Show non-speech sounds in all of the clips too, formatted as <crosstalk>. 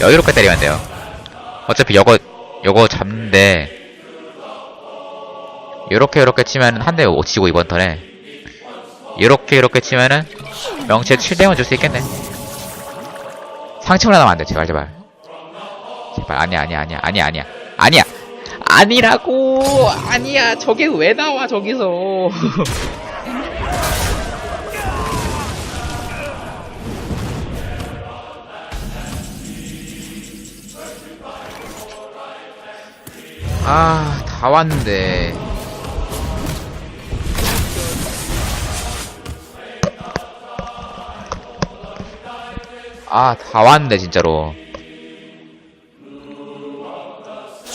여유롭게 때리면 돼요. 어차피 요거, 요거 잡는데, 요렇게 요렇게 치면은 한대못 치고 이번 턴에. 요렇게 요렇게 치면은 명치에 7대만 줄 수 있겠네. 상층을 하면 안 돼, 제발, 제발. 제발, 아니야, 아니야, 아니야, 아니야, 아니야. 아니야! 아니라고! 아니야, 저게 왜 나와, 저기서. <laughs> 아, 다 왔는데. 아, 다 왔는데, 진짜로.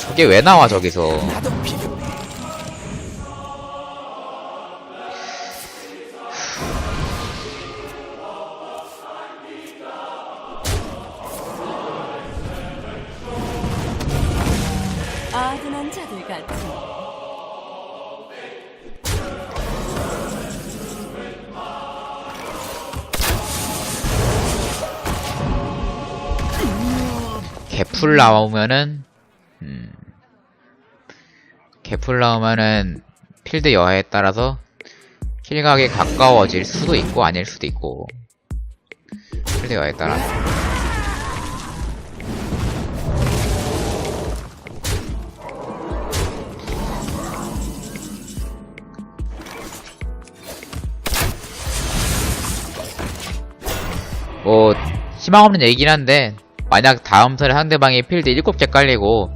저게 왜 나와, 저기서. 자들 같이 개풀 나오면은, 음. 개풀 나오면은, 필드 여하에 따라서, 킬각이 가까워질 수도 있고, 아닐 수도 있고. 필드 여하에 따라서. 뭐, 희망 없는 얘기긴 한데, 만약 다음 턴에 상대방이 필드 7개 깔리고,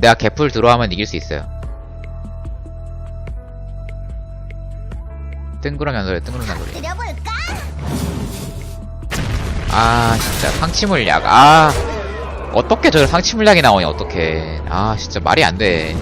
내가 개풀 들어가면 이길 수 있어요. 뜬구름 연소리, 뜬구름 연소리. 드려볼까? 아, 진짜, 상치 물약. 아, 어떻게 저 상치 물약이 나오냐, 어떻게. 아, 진짜 말이 안 돼.